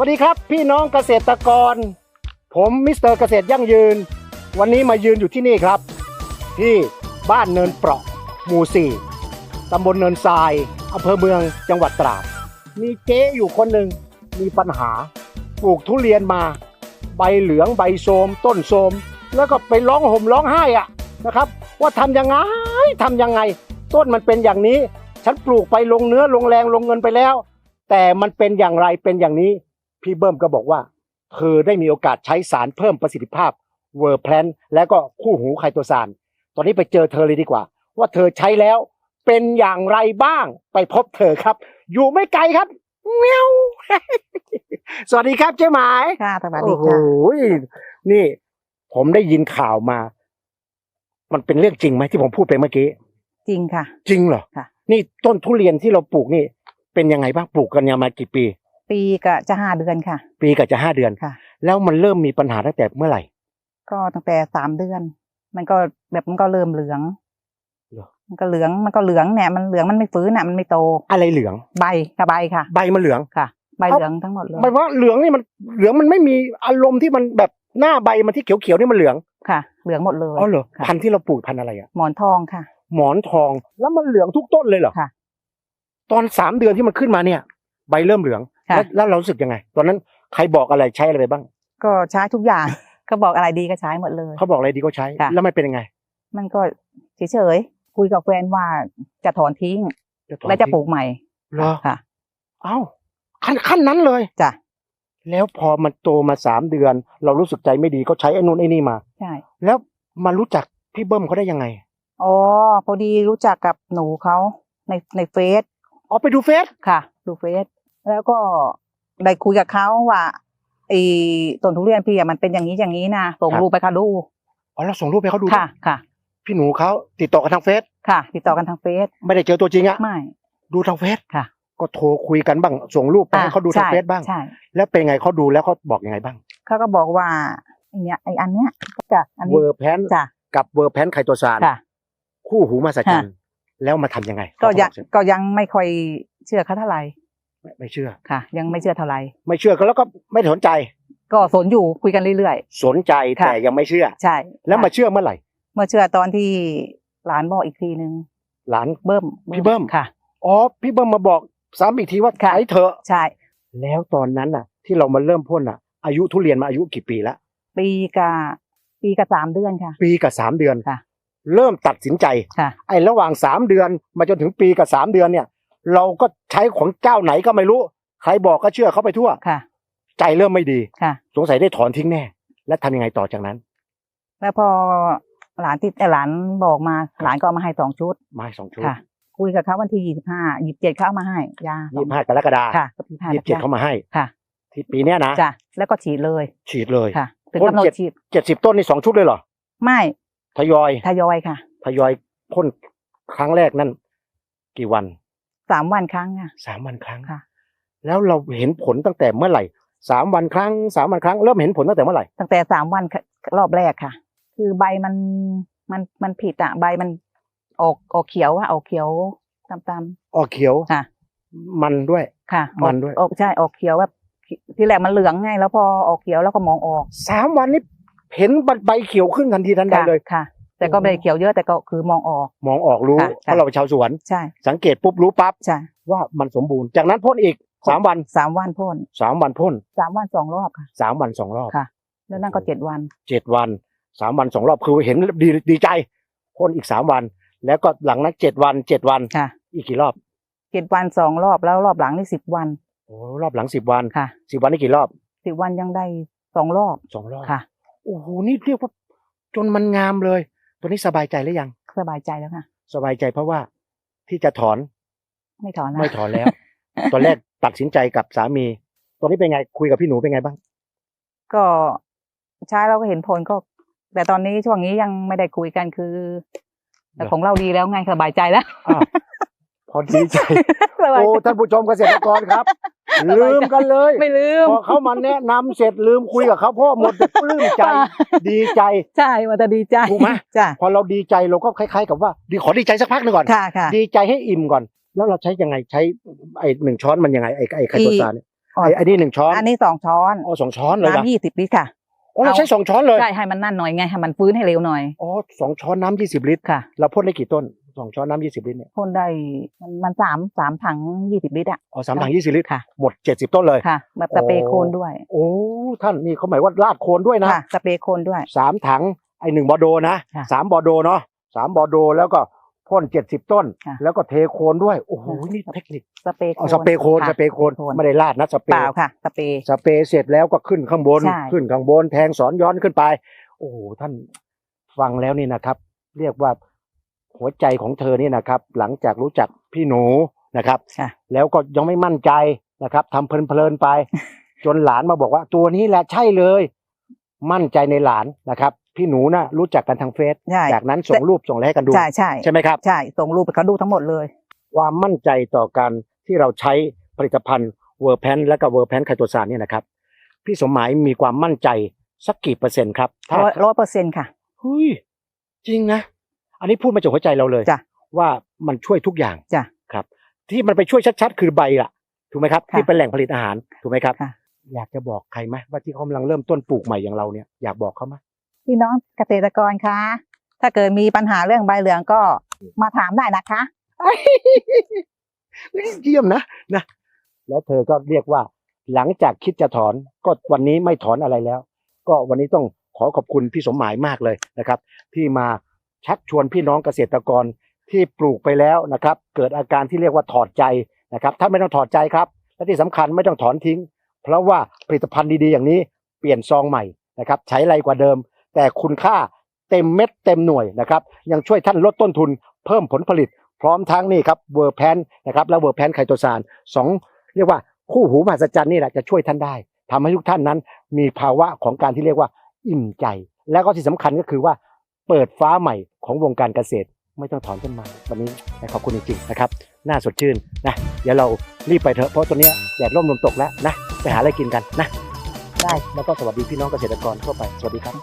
วัสดีครับพี่น้องเกษตรกร ผมมิสเตอร์เกษตรยั่งยืน วันนี้มายืนอยู่ที่นี่ครับ ที่บ้านเนินเปราะหมู่สี่ตำบลเนินทรายอำเภอเมืองจังหวัดตราด มีเจ๊อยู่คนหนึ่งมีปัญหาปลูกทุเรียนมา ใบเหลืองใบโทมต้นโทมแล้วก็ไปร้องห่มร้องไห้อะนะครับ ว่าทำยังไงทำยังไง ต้นมันเป็นอย่างนี้ ฉันปลูกไปลงเนื้อลงแรงลงเงินไปแล้ว แต่มันเป็นอย่างไรเป็นอย่างนี้ พี่เบิ้มก็บอกว่าเธอได้มีโอกาสใช้สารเพิ่มประสิทธิภาพเวอร์แพลนและก็คู่หูไคโตซานตอนนี้ไปเจอเธอเลยดีกว่า ว่าเธอใช้แล้วเป็นอย่างไรบ้างไปพบเธอครับ อยู่ไม่ไกลครับเมียวสวัสดีครับเจ๊หมายค่ะสวัสดีโอ้โหค่ะนี่ ผมได้ยินข่าวมา มันเป็นเรื่องจริงไหมที่ผมพูดไปเมื่อกี้จริงค่ะ จริงเหรอค่ะ นี่ต้นทุเรียนที่เราปลูกนี่ เป็นยังไงบ้างปลูกกันยามากี่ปี ปีก็จะห้าเดือนค่ะ ปีกับจะห้าเดือนค่ะ แล้วมันเริ่มมีปัญหาตั้งแต่เมื่อไหร่ ก็ตั้งแต่สามเดือน มันก็แบบมันก็เริ่มเหลืองเหรอมันก็เหลืองมันก็เหลืองเนี่ยมันเหลืองมันไม่ฟื้นอะมันไม่โต อะไรเหลือง ใบกับใบค่ะ ใบมันเหลืองค่ะ ใบเอ้าเหลืองทั้งหมดเลยหมายว่าเหลืองนี่มันเหลืองมันไม่มีอารมณ์ที่มันแบบหน้าใบมันที่เขียวๆนี่มันเหลืองค่ะ เหลืองหมดเลยอ๋อเหรอค่ะพันธุ์ที่เราปลูกพันธุ์อะไรอะหมอนทองค่ะ หมอนทองแล้วมันเหลืองทุกต้นเลยเหรอค่ะ ตอนสามเดือนที่มันขึ้นมาเนี่ย ใบเริ่มเหลืองค่ะ แล้วแล้วเรารู้สึกยังไง ตอนนั้นใครบอกอะไรใช้อะไรไปบ้าง ก็ใช้ทุกอย่างก็บอกอะไรดีก็ใช้หมดเลย เขาบอกอะไรดีก็ใช้ ค่ะ แล้วมันเป็นยังไงมันก็เฉยๆคุยกับแฟนว่าจะถอนทิ้งถอนแล้วจะทิ้งปลูกใหม่เหรอค่ะ เอ้าขั้นขั้นนั้นเลย จ้ะแล้วพอมันโตมาสามเดือน เรารู้สึกใจไม่ดีก็ใช้ไอ้นู่นไอ้นี่มา ใช่แล้วมารู้จักพี่เบิ้มเขาได้ยังไงอ๋อพอดีรู้จักกับหนูเขาในในเฟซอ๋อไปดูเฟซค่ะ ดูเฟซ แล้วก็ได้คุยกับเขาว่าไอ้ต้นทุเรียนพี่อะมันเป็นอย่างนี้อย่างนี้นะส่งรูปไปเขาดูอ๋อเราส่งรูปให้เขาดูค่ะ ค่ะ พี่หนูเขาติดต่อกันทางเฟซค่ะ ติดต่อกันทางเฟซไม่ได้เจอตัวจริงอะไม่ดูทางเฟซค่ะ ก็โทรคุยกันบ้างส่งรูปไปให้เขาดูทางใช่เฟซบ้างใช่แล้วเป็นไงเขาดูแล้วเขาบอกยังไงบ้างเขาก็บอกว่าไอเนี้ยไออันเนี้ยจ้ะอันเวนี้อร์แพนจ้ะกับเวอร์แพนไคโตซานค่ะคู่หูมาสัจจันแล้วมาทำยังไง ก็ยังเขาบอกก็ยังไม่ค่อยเชื่อเขาเท่าไหร่ ไม่ไม่เชื่อค่ะ ยังไม่เชื่อเท่าไหร่ไม่เชื่อก็แล้วก็ไม่สนใจ ก็สนอยู่คุยกันเรื่อยสนใจค่ะแต่ยังไม่เชื่อๆใช่แล้วมาเชื่อเมื่อไหร่เมื่อเชื่อตอนที่หลานบอกอีกทีนึงหลาน เบิ้มพี่เบิ้ม ค่ะ อ๋อพี่เบิ้มมาบอกซ้ำอีกทีว่าค่ะใช้เถอะใช่ แล้วตอนนั้นน่ะ ที่เรามาเริ่มพ่นน่ะ อายุทุเรียนมาอายุกี่ปีละปีกับปีกับสามเดือนค่ะ ปีกับสามเดือน ค่ะ เริ่มตัดสินใจ ค่ะ ไอ้ระหว่างสามเดือนมาจนถึงปีกับสามเดือนเนี่ย เราก็ใช้ของเจ้าไหนก็ไม่รู้ ใครบอกก็เชื่อเขาไปทั่วค่ะ ใจเริ่มไม่ดีค่ะ สงสัยได้ถอนทิ้งแน่ แล้วทำยังไงต่อจากนั้น แล้วพอหลานติดเอ่อหลานบอกมาหลานก็เอามาให้สองชุดไมาให้สองชุดค่ะ คุยกับเขาวันที่ยี่สิบห้ายี่สิบเจ็ดเขาเอามาให้ยาสอยี่งสิบห้ากรกฎาค่ะยี่สิบห้ายี่สิบเจ็ดเขามาให้ ค่ะที่ปีเนี้ยนะจ้ะแล้วก็ฉีดเลยฉีดเลย ค่ะถึงพ่นกำหนดเจ็ด ฉีดเจ็ดสิบต้นนี่สองชุดเลยเหรอไม่ทยอยทยอยค่ะ ทยอยพ่นครั้งแรกนั่น กี่วัน สามวันครั้งค่ะสามวันครั้ง ค่ะ แล้วเราเห็นผลตั้งแต่เมื่อไหร่สามวันครั้งสามวันครั้งเริ่มเห็นผลตั้งแต่เมื่อไหร่ตั้งแต่สามวันค่ะรอบแรกค่ะ คือใบมันมันมันผิดอะใบมันออกออกเขียวอะออกเขียวตามออกเขียวๆค่ะ มันด้วย ค่ะออกมันด้วย ออกใช่ออกเขียวแบบที่แรกมันเหลืองไงแล้วพอออกเขียวแล้วก็มองออกสามวันนี้เห็นใบเขียวขึ้นทันทีทันใดค่ะเลย ค่ะ แต่ก็ไม่ได้เขียวเยอะแต่ก็คือมองออก มองออกรู้ค่ะเพราะเราเป็นชาวสวน ใช่สังเกตปุ๊บรู้ปั๊บใช่ว่ามันสมบูรณ์ จากนั้นพ่นอีกสามวันสามวันพ่นสามวันพ่นสามวันสองรอบค่ะ สามวันสองรอบค่ะ แล้วนั่นก็เจ็ดวัน เจ็ดวันสามวันสองรอบคือเห็นดีดีใจพ่นอีกสามวัน แล้วก็หลังนั้นเจ็ดวันเจ็ดวันค่ะ อีกกี่รอบเจ็ดวันสองรอบแล้วรอบหลังนี่สิบวันโอ้รอบหลังสิบวันค่ะสิบวันนี่กี่รอบสิบวันยังได้สองรอบสองรอบ ค่ะ โอ้โห นี่เรียกว่าจนมันงามเลย ตัวนี้สบายใจหรือยัง สบายใจแล้วค่ะ สบายใจเพราะว่าที่จะถอน ไม่ถอนแล้วไม่ถอนแล้ว ตอนแรกตัดสินใจกับสามี ตอนนี้เป็นไงคุยกับพี่หนูเป็นไงบ้าง ก็ใช้เราก็เห็นผลก็ แต่ตอนนี้ช่วงนี้ยังไม่ได้คุยกันคือ แต่ของเราดีแล้วไงสบายใจแล้วอ้าวพอดีใจสบายโอ้ใจท่านผู้ชมเกษตรกรครับสบายใจ ลืมกันเลยไม่ลืมพอเขามาแนะนำเสร็จลืมคุยกับเขาเพราะหมดแต่ปลื้มใจ ดีใจใช่มันจะดีใจถูกไหมจ้ะพอเราดีใจเราก็คล้ายๆกับว่าดีขอดีใจสักพักหนึ่งก่อนค่ะค่ะดีใจให้อิ่มก่อน แล้วเราใช้ยังไงใช้ไอ้หนึ่งช้อนมันยังไงไอ้ไอ้ไข่ตัวซานเนี่ยอ๋อไอ้ไอ้นี่หนึ่งช้อนอันนี้สองช้อนอ๋อสองช้อนเลยนะน้ำยี่สิบลิตรค่ะอ๋อเราเอาใช้สองช้อนเลยใช่ให้มันนั่นหน่อยไงให้มันฟื้นให้เร็วหน่อยอ๋อสองช้อนน้ำยี่สิบลิตรค่ะเราพ่นได้กี่ต้น สองช้อนน้ำยี่สิบลิตรเนี่ยพ่นได้มันมันสามสามถังยี่สิบลิตรอะอ๋อสามถังยี่สิบลิตรค่ะหมดเจ็ดสิบต้นเลยค่ะแบบสเปรย์โคนด้วย โอ้ท่านนี่เขาหมายว่าลาดโคนด้วยนะค่ะสเปรย์โคนด้วยสามถังไอหนึ่งบอโดนะค่ะสามบอโดเนาะสามบอโดแล้วก็พ่นเจ็ดสิบต้นค่ะแล้วก็เทโคนด้วย โอ้โหค่ะนี่เทคนิคสเปรย์โคอ๋นอสเปรย์โคนค่ะสเปรย์โคนโคนไม่ได้ลาดนะสเปรเปล่าย์ค่ะสเปรย์สเปรย์เสร็จแล้วก็ขึ้นข้างบนใช่ขึ้นข้างบนแทงสอนย้อนขึ้นไป โอ้โหท่านฟังแล้วนี่นะครับ เรียกว่า หัวใจของเธอนี่นะครับ หลังจากรู้จักพี่หนูนะครับ ค่ะ แล้วก็ยังไม่มั่นใจนะครับทำเพลินๆไป จนหลานมาบอกว่าตัวนี้แหละใช่เลย มั่นใจในหลานนะครับ พี่หนูนะรู้จักกันทางเฟซใช่ จากนั้นส่งรูปส่งอะไรให้กันดู ใช่ใช่ใช่ไหมครับ ใช่ส่งรูปไปเขาดูทั้งหมดเลย ความมั่นใจต่อการที่เราใช้ผลิตภัณฑ์เวอร์แพนและก็เวอร์แพนไคโตซานเนี่ยนะครับ พี่สมหมายมีความมั่นใจสักกี่เปอร์เซ็นต์ครับถ้าร้อยร้อยเปอร์เซ็นต์ค่ะเฮ้ยจริงนะ อันนี้พูดมาจากหัวใจเราเลยจ้ะว่ามันช่วยทุกอย่างจ้ะครับ ที่มันไปช่วยชัด ๆ คือใบล่ะ ถูกไหมครับค่ะที่เป็นแหล่งผลิตอาหารถูกไหมครับค่ะอยากจะบอกใครไหมว่าที่เขากำลังเริ่มต้นปลูกใหม่อย่างเราเนี่ยอยากบอกเขาไหมพี่น้องเกษตรกรคะถ้าเกิดมีปัญหาเรื่องใบเหลืองก็มาถามได้นะคะเยี่ยมนะนะแล้วเธอก็เรียกว่า หลังจากคิดจะถอนก็วันนี้ไม่ถอนอะไรแล้ว ก็วันนี้ต้องขอขอบคุณพี่สมหมายมากเลยนะครับ ที่มา ชักชวนพี่น้องเกษตรกรที่ปลูกไปแล้วนะครับ เกิดอาการที่เรียกว่าถอดใจนะครับถ้าไม่ต้องถอดใจครับ และที่สำคัญไม่ต้องถอนทิ้ง เพราะว่าผลิตภัณฑ์ดีๆ อย่างนี้เปลี่ยนซองใหม่นะครับใช้ไรกว่าเดิม แต่คุณค่าเต็มเม็ดเต็มหน่วยนะครับยังช่วยท่านลดต้นทุน เพิ่มผลผลิต พร้อมทั้งนี่ครับเวอร์แพนนะครับและเวอร์แพนไคโตซานสองเรียกว่าคู่หูมหัศจรรย์นี่แหละจะช่วยท่านได้ทำให้ทุกท่านนั้นมีภาวะของการที่เรียกว่าอิ่มใจ แล้วก็ที่สำคัญก็คือว่า เปิดฟ้าใหม่ของวงการเกษตร ไม่ต้องถอนต้นไม้วันนี้ขอบคุณจริงๆนะครับน่าสดชื่นนะเดี๋ยวเรารีบไปเถอะเพราะตัวเนี้ยแดดร่มลมตกแล้วนะไปหาอะไรกินกันนะได้แล้วก็สวัสดีพี่น้องเกษตรกรทั่วไปสวัสดีครับ